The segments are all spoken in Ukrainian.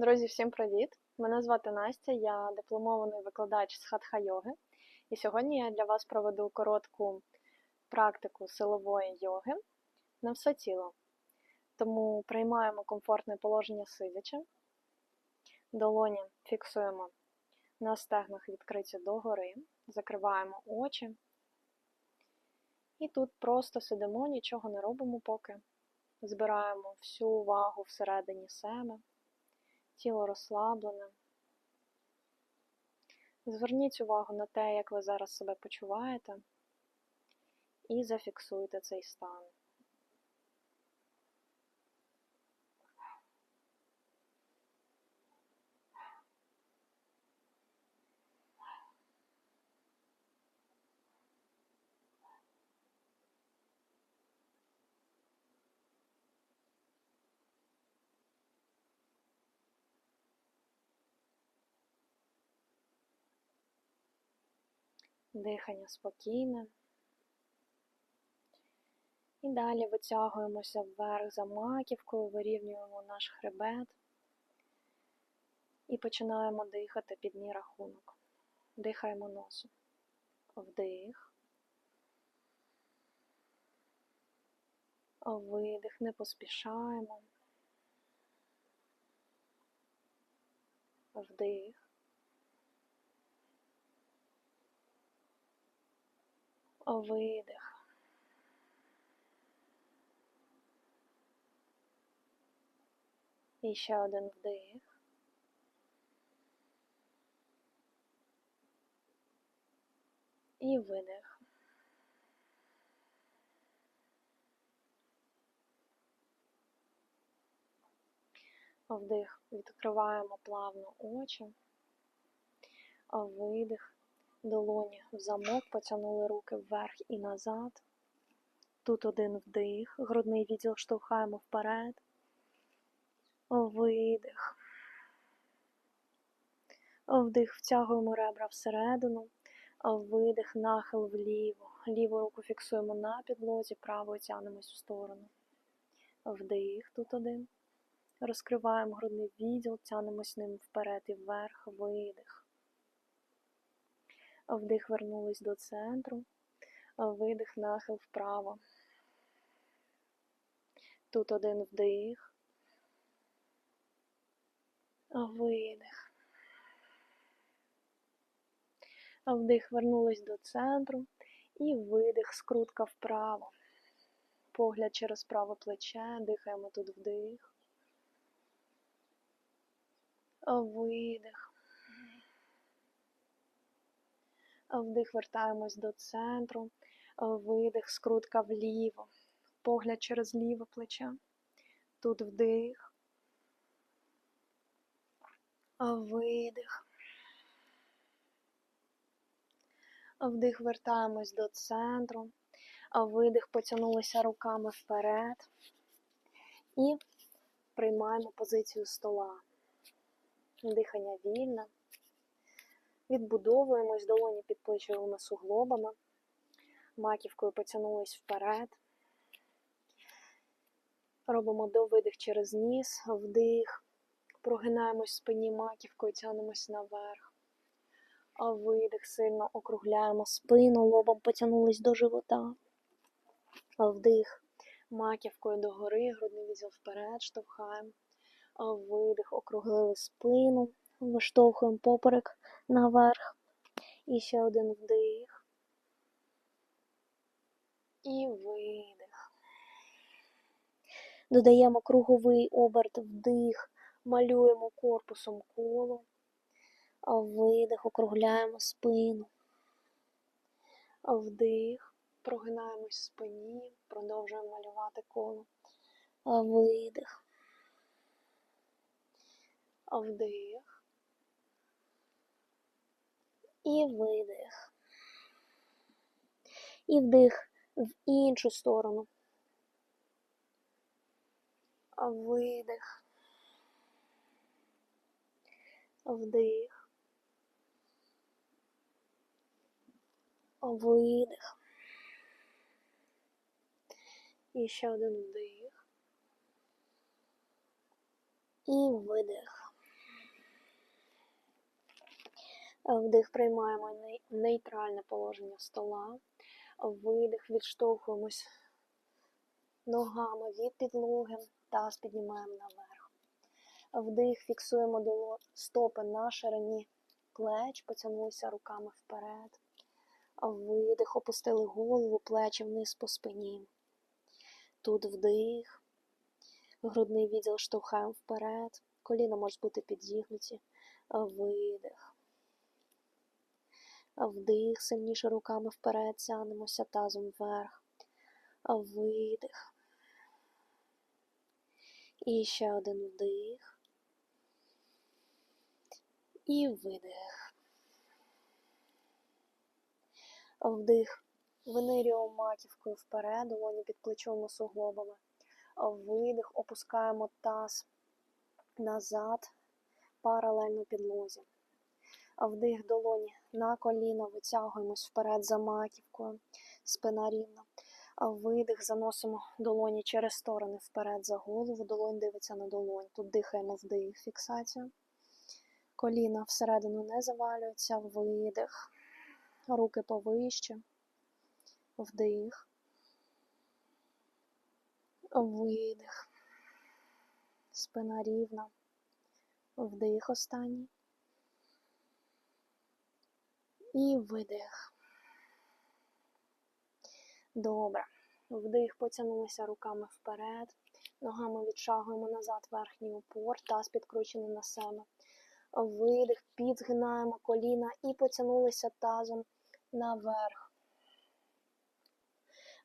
Друзі, всім привіт! Мене звати Настя, я дипломований викладач з хатха-йоги. І сьогодні я для вас проведу коротку практику силової йоги на все тіло. Тому приймаємо комфортне положення сидячи, долоні фіксуємо на стегнах відкриті догори, закриваємо очі. І тут просто сидимо, нічого не робимо поки. Збираємо всю увагу всередині себе тіло розслаблене. Зверніть увагу на те, як ви зараз себе почуваєте, і зафіксуйте цей стан. Дихання спокійне. І далі витягуємося вверх за маківкою, вирівнюємо наш хребет і починаємо дихати під мій рахунок. Дихаємо носом. Вдих. Видих, не поспішаємо. Вдих. Видих. І ще один вдих. І видих. Вдих. Відкриваємо плавно очі. Видих. Долоні в замок, потягнули руки вверх і назад. Тут один вдих, грудний відділ штовхаємо вперед. Видих. Вдих, втягуємо ребра всередину, видих, нахил вліво. Ліву руку фіксуємо на підлозі, правою тягнемось в сторону. Вдих, тут один. Розкриваємо грудний відділ, тянемось ним вперед і вверх, видих. Вдих вернулись до центру, видих, нахил вправо. Тут один вдих, видих. Вдих вернулись до центру і видих, скрутка вправо. Погляд через праве плече, дихаємо тут вдих. Видих. Вдих, вертаємось до центру, видих, скрутка вліво, погляд через ліве плече. Тут вдих, видих. Вдих, вертаємось до центру, видих, потягнулися руками вперед і приймаємо позицію стола. Дихання вільне. Відбудовуємось, долоні під плечовими суглобами, маківкою потягнулись вперед. Робимо довидих через ніс, вдих, прогинаємось в спині маківкою, тягнемось наверх. А видих, сильно округляємо спину, лобом потягнулись до живота. А вдих, маківкою догори, грудний відділ вперед, штовхаємо. А видих, округлили спину, виштовхуємо поперек наверх. І ще один вдих. І видих. Додаємо круговий оберт вдих, малюємо корпусом коло, видих, округляємо спину. Вдих, прогинаємось в спині, продовжуємо малювати коло. Видих. Вдих і видих. І вдих в іншу сторону. Видих. Вдих. Видих. І ще один вдих. І видих. Вдих приймаємо нейтральне положення стола. Видих, відштовхуємось ногами від підлоги, таз піднімаємо наверх. Вдих, фіксуємо доло- стопи на ширині плеч, потягнулися руками вперед. Видих, опустили голову, плечі вниз по спині. Тут вдих. Грудний відділ штовхаємо вперед. Коліна можуть бути підігнуті. Видих. Вдих, сильніше руками вперед, тягнемося тазом вверх. Видих. І ще один вдих. І видих. Вдих. Винирюємо маківкою вперед, долоні під плечовими суглобами. Видих, опускаємо таз назад, паралельно підлозі. Вдих долоні на коліна, витягуємось вперед за маківкою, спина рівна. Видих, заносимо долоні через сторони вперед за голову, долонь дивиться на долонь. Тут дихаємо вдих, фіксацію. Коліна всередину не завалюються, видих. Руки повище. Вдих. Видих. Спина рівна. Вдих останній. І видих. Добре. Вдих, потягнулися руками вперед. Ногами відшагуємо назад верхній упор, таз підкручений на себе. Видих, підзгинаємо коліна і потягнулися тазом наверх.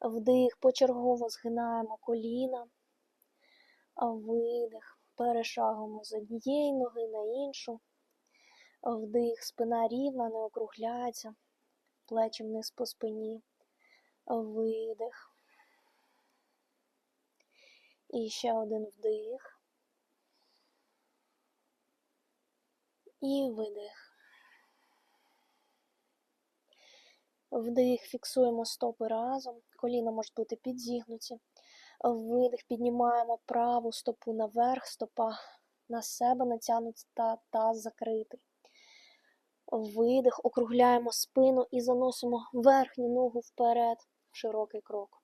Вдих, почергово згинаємо коліна. Видих, перешагуємо з однієї ноги на іншу. Вдих, спина рівна, не округляється, плечі вниз по спині. Видих. І ще один вдих. І видих. Вдих, фіксуємо стопи разом, коліна можуть бути підзігнуті. Видих, піднімаємо праву стопу наверх, стопа на себе натягнута таз закритий. Видих, округляємо спину і заносимо верхню ногу вперед широкий крок.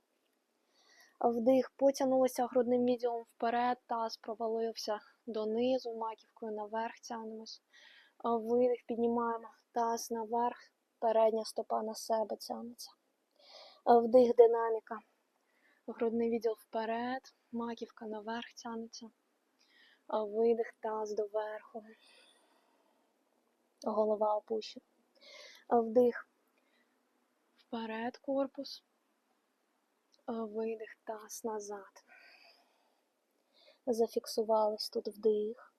Вдих, потягнулися грудним відділом вперед, таз провалився донизу, маківкою наверх тягнемось. Видих, піднімаємо таз наверх, передня стопа на себе тягнеться. Вдих, динаміка. Грудний відділ вперед, маківка наверх тягнеться. Видих, таз доверху. Голова опущена. Вдих. Вперед корпус. Видих, таз назад. Зафіксувались тут вдих.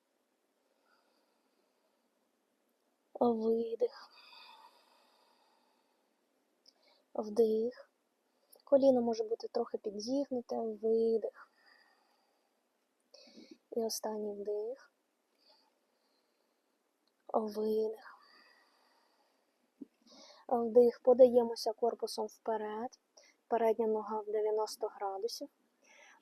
Видих. Вдих. Коліно може бути трохи підзігнуте. Видих. І останній вдих. Видих. Вдих. Подаємося корпусом вперед. Передня нога в 90 градусів.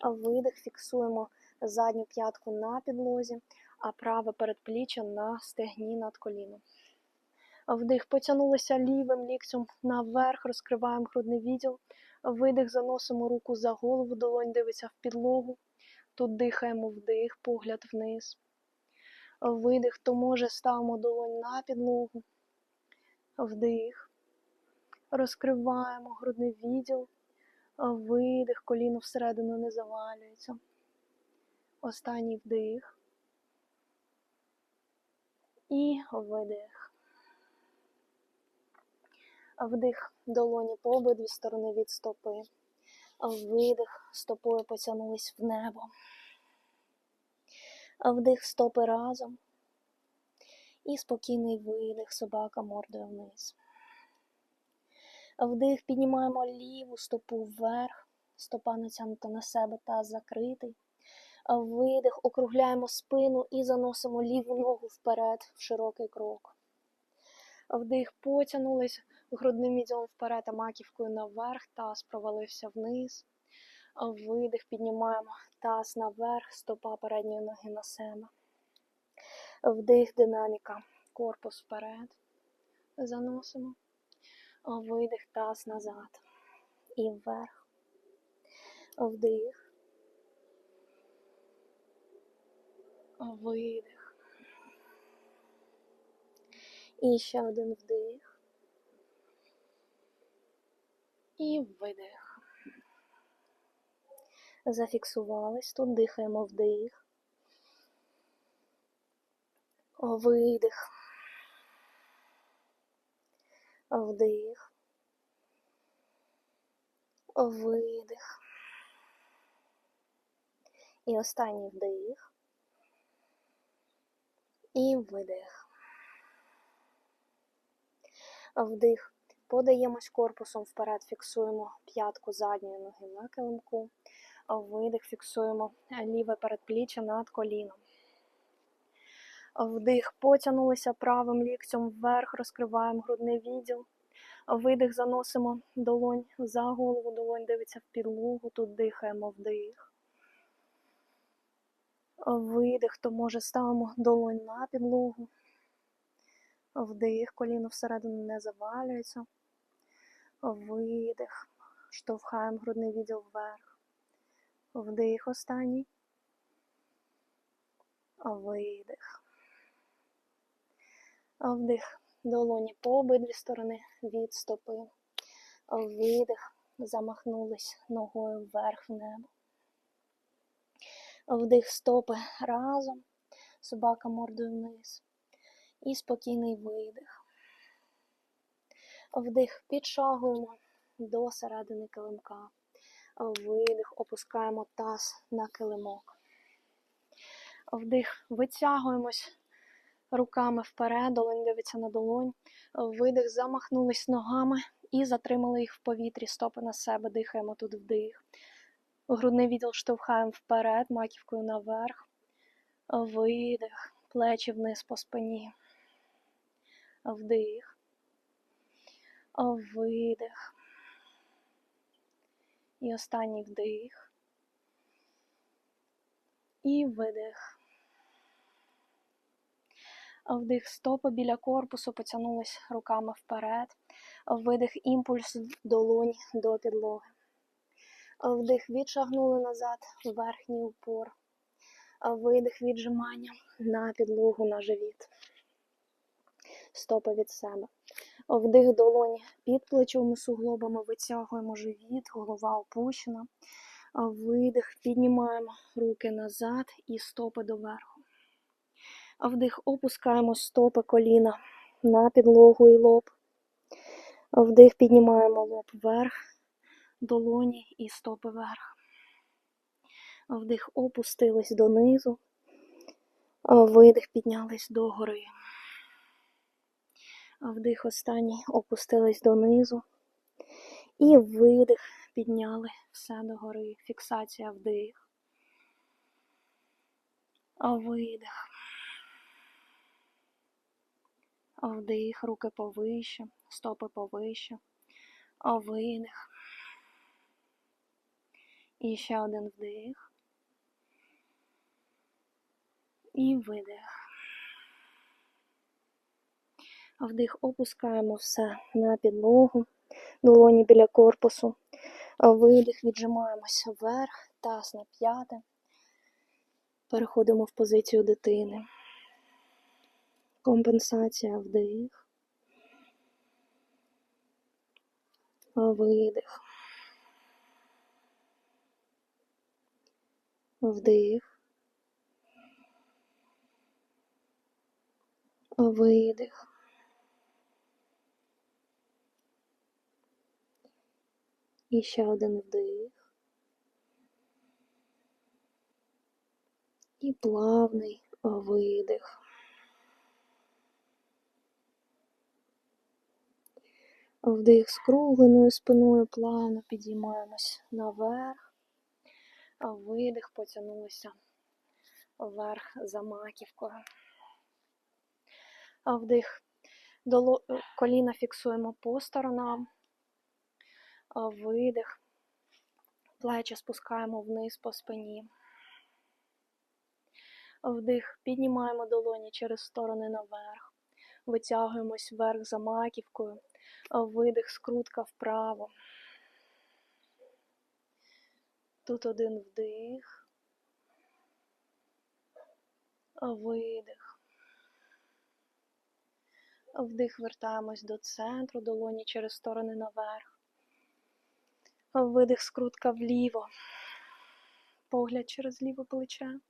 Видих. Фіксуємо задню п'ятку на підлозі, а праве передпліччя на стегні над коліном. Вдих. Потягнулися лівим ліктем наверх, розкриваємо грудний відділ. Видих, заносимо руку за голову, долонь дивиться в підлогу. Тут дихаємо вдих, погляд вниз. Видих, хто може, ставимо долонь на підлогу. Вдих. Розкриваємо грудний відділ. Видих, коліно всередину не завалюється. Останній вдих. І видих. Вдих долоні по обидві сторони від стопи. Видих, стопою потягнулись в небо. Вдих стопи разом. І спокійний видих, собака мордою вниз. Вдих, піднімаємо ліву стопу вверх, стопа натягнута на себе та закритий. Видих, округляємо спину і заносимо ліву ногу вперед в широкий крок. Вдих, потягнулись грудним відділом вперед, а маківкою наверх, таз провалився вниз. Видих, піднімаємо таз наверх, стопа передньої ноги на себе. Вдих, динаміка, корпус вперед. заносимо. Видих таз назад. І вверх. Вдих. Видих. І ще один вдих. І видих. Зафіксувались. Тут дихаємо вдих. Видих. Вдих. Видих. І останній вдих. І видих. Вдих. Подаємось корпусом вперед, фіксуємо п'ятку задньої ноги на килимку. Видих, фіксуємо ліве передпліччя над коліном. Вдих, потягнулися правим ліктем вверх, розкриваємо грудний відділ. Видих, заносимо долонь за голову, долонь дивиться в підлогу, тут дихаємо вдих. Видих, то може ставимо долонь на підлогу. Вдих, коліно всередину не завалюється. Видих. Штовхаємо грудний відділ вверх. Вдих останній. Видих. Вдих. Долоні по обидві сторони від стопи. Видих. Замахнулись ногою вверх в небо. Вдих стопи разом. Собака мордою вниз. І спокійний видих. Вдих підшагуємо до середини килимка. Видих, опускаємо таз на килимок. Вдих, витягуємось руками вперед, долонь дивиться на долонь. Видих, замахнулись ногами і затримали їх в повітрі, стопи на себе, дихаємо тут вдих. Грудний відділ штовхаємо вперед, маківкою наверх. Видих, плечі вниз по спині. Вдих. Видих. І останній вдих. І видих. Вдих стопи біля корпусу, потягнулись руками вперед. Видих імпульс долонь до підлоги. Вдих відшагнули назад, верхній упор. Видих віджимання на підлогу на живіт. Стопи від себе. Вдих долоні під плечовими суглобами витягуємо живіт, голова опущена. Видих, піднімаємо руки назад і стопи доверху. Вдих, опускаємо стопи коліна на підлогу і лоб. Вдих, піднімаємо лоб вверх, долоні і стопи вверх. Вдих, опустились донизу. Видих, піднялись догори. Вдих останній опустились донизу. І видих, підняли все догори. Фіксація вдих. Видих. Вдих, руки повище, стопи повище. Видих. І ще один вдих. І видих. Вдих, опускаємо все на підлогу, долоні біля корпусу. Видих, віджимаємося вверх, таз на п'яте. Переходимо в позицію дитини. Компенсація вдих. Видих. Вдих. Видих. І ще один вдих. І плавний видих. Вдих з кругленою спиною плавно підіймаємось наверх, видих, потягнулися вверх за маківкою. Вдих, коліна фіксуємо по сторонам, видих, плечі спускаємо вниз по спині. Вдих, піднімаємо долоні через сторони наверх. Витягуємось вверх за маківкою. Видих, скрутка вправо. Тут один вдих. Видих. Вдих, вертаємось до центру, долоні через сторони наверх. Видих, скрутка вліво. Погляд через ліве плече.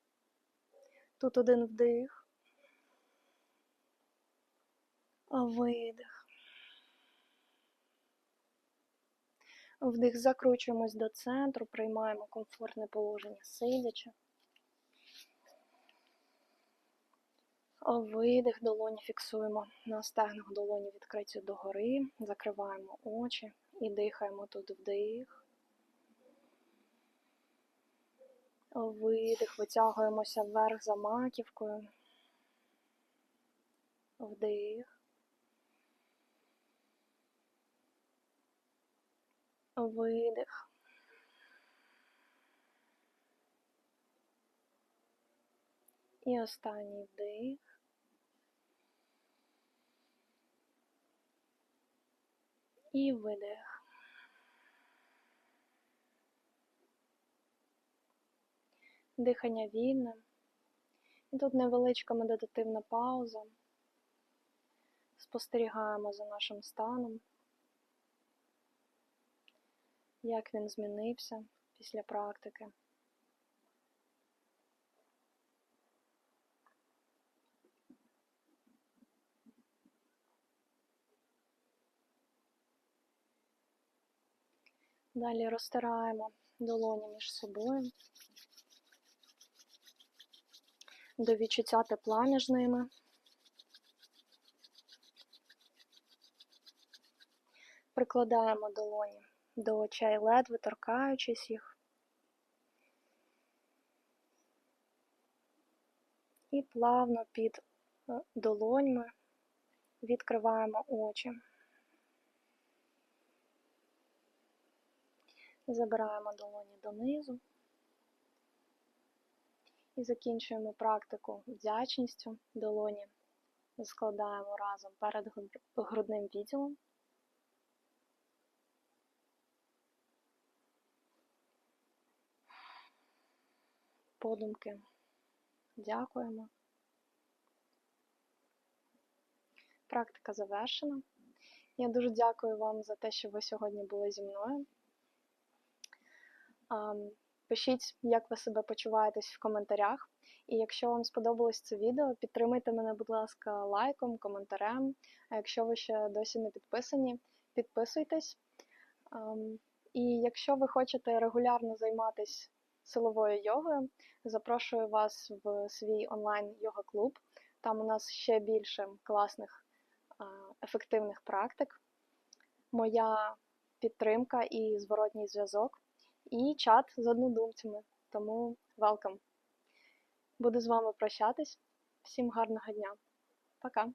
Тут один вдих. Видих. Вдих, закручуємось до центру, приймаємо комфортне положення сидячи. Видих, долоні фіксуємо на стегнах долоні відкриті догори, закриваємо очі і дихаємо тут вдих. Видих, витягуємося вверх за маківкою. Вдих. Видих. І останній вдих. І видих. Дихання вільне. І тут невеличка медитативна пауза. Спостерігаємо за нашим станом, як він змінився після практики. Далі розтираємо долоні між собою до відчуття тепла між ними. Прикладаємо долоні до очей, ледве торкаючись їх. І плавно під е, долоньми відкриваємо очі. Забираємо долоні донизу і закінчуємо практику вдячністю. Долоні складаємо разом перед грудним відділом. Подумки дякуємо. Практика завершена. Я дуже дякую вам за те, що ви сьогодні були зі мною. Пишіть, як ви себе почуваєтесь в коментарях. І якщо вам сподобалось це відео, підтримайте мене, будь ласка, лайком, коментарем. А якщо ви ще досі не підписані, підписуйтесь. І якщо ви хочете регулярно займатися силовою йогою, запрошую вас в свій онлайн йога клуб. Там у нас ще більше класних ефективних практик. Моя підтримка і зворотній зв'язок і чат з однодумцями. Тому welcome! Буду з вами прощатись. Всім гарного дня. Пока!